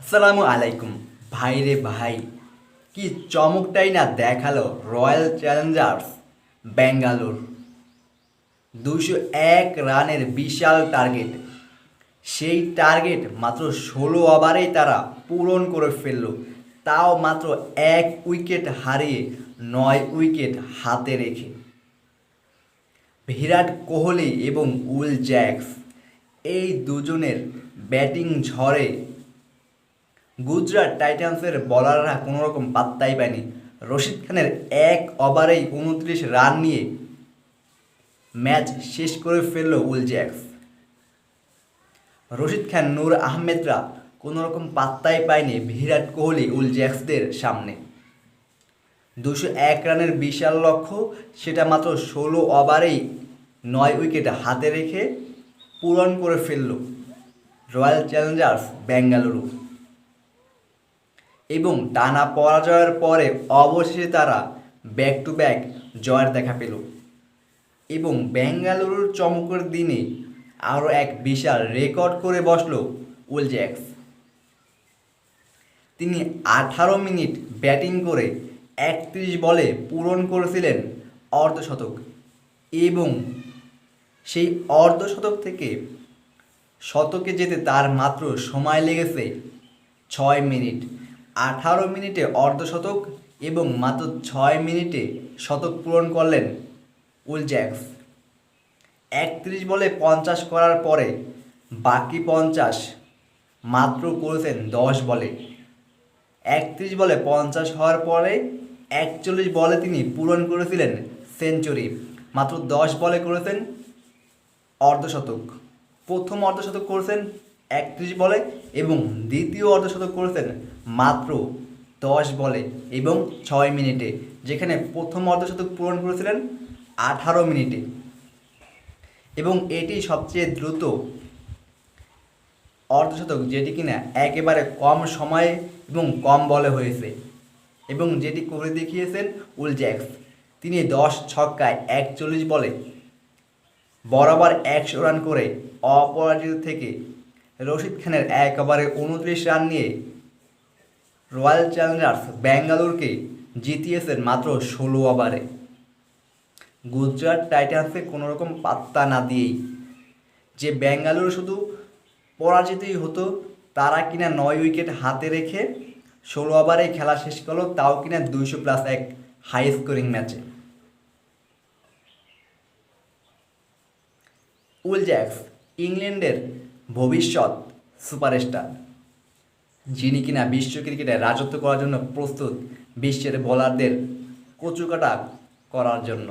আসসালামু আলাইকুম। ভাই রে ভাই, কি চমকটাই না দেখাল রয়্যাল চ্যালেঞ্জার্স ব্যাঙ্গালোর। দুশো এক রানের বিশাল টার্গেট। সেই টার্গেট মাত্র ষোলো ওভারেই তারা পূরণ করে ফেলল। তাও মাত্র এক উইকেট হারিয়ে নয় উইকেট হাতে রেখে। বিরাট কোহলি এবং উইল জ্যাক্স এই দুজনের ব্যাটিং ঝড়ে গুজরাট টাইটান্সের বলাররা কোনো রকম পাত্তাই পায়নি। রশিদ খানের এক ওভারেই উনত্রিশ রান নিয়ে ম্যাচ শেষ করে ফেলল উইল জ্যাক্স। রশিদ খান, নূর আহমেদরা কোনো রকম পাত্তাই পায়নি বিরাট কোহলি উইল জ্যাক্সদের সামনে। দুশো এক রানের বিশাল লক্ষ্য, সেটা মাত্র ষোলো ওভারেই নয় উইকেট হাতে রেখে পূরণ করে ফেলল রয়্যাল চ্যালেঞ্জার্স বেঙ্গালুরু। এবং টানা পরাজয়ের পরে অবশেষে তারা ব্যাক টু ব্যাক জয়ের দেখা পেল। এবং বেঙ্গালুরুর চমকের দিনে আরও এক বিশাল রেকর্ড করে বসল উইল জ্যাক্স তিনি আঠারো মিনিট ব্যাটিং করে একত্রিশ বলে পূরণ করেছিলেন অর্ধশতক এবং সেই অর্ধশতক থেকে শতকে যেতে তার মাত্র সময় লেগেছে ছয় মিনিট। আঠারো মিনিটে অর্ধশতক এবং মাত্র ছয় মিনিটে শতক পূরণ করলেন উইল জ্যাক্স। একত্রিশ বলে পঞ্চাশ করার পরে বাকি পঞ্চাশ মাত্র করেছেন দশ বলে। একত্রিশ বলে পঞ্চাশ হওয়ার পরে একচল্লিশ বলে তিনি পূরণ করেছিলেন সেঞ্চুরি, মাত্র দশ বলে করেছেন অর্ধশতক। প্রথম অর্ধশতক করেছেন একত্রিশ বলে এবং দ্বিতীয় অর্ধশতক করেছেন মাত্র দশ বলে এবং ছয় মিনিটে, যেখানে প্রথম অর্ধশতক পূরণ করেছিলেন আঠারো মিনিটে। এবং এটি সবচেয়ে দ্রুত অর্ধশতক, যেটি কিনা একেবারে কম সময়ে এবং কম বলে হয়েছে। এবং যেটি করে দেখিয়েছেন উলজ্যাক্স তিনি দশ ছক্কায় একচল্লিশ বলে বরাবর একশো রান করে অপরাজিত থেকে রশিদ খানের এক ওভারে উনত্রিশ রান নিয়ে রয়্যাল চ্যালেঞ্জার্স ব্যাঙ্গালোরকে জিতিয়েছেন মাত্র ষোলো ওভারে। গুজরাট টাইটান্সকে কোনো রকম পাত্তা না দিয়েই। যে ব্যাঙ্গালোর শুধু পরাজিতই হতো, তারা কিনা নয় উইকেট হাতে রেখে ষোলো ওভারে খেলা শেষ করল, তাও কিনা দুইশো প্লাস এক হাই স্কোরিং ম্যাচে। উইল জ্যাক্স, ইংল্যান্ডের ভবিষ্যৎ সুপারস্টার, যিনি কিনা বিশ্ব ক্রিকেটে রাজত্ব করার জন্য প্রস্তুত বিশ্বের বোলারদের কচুকাটা করার জন্য।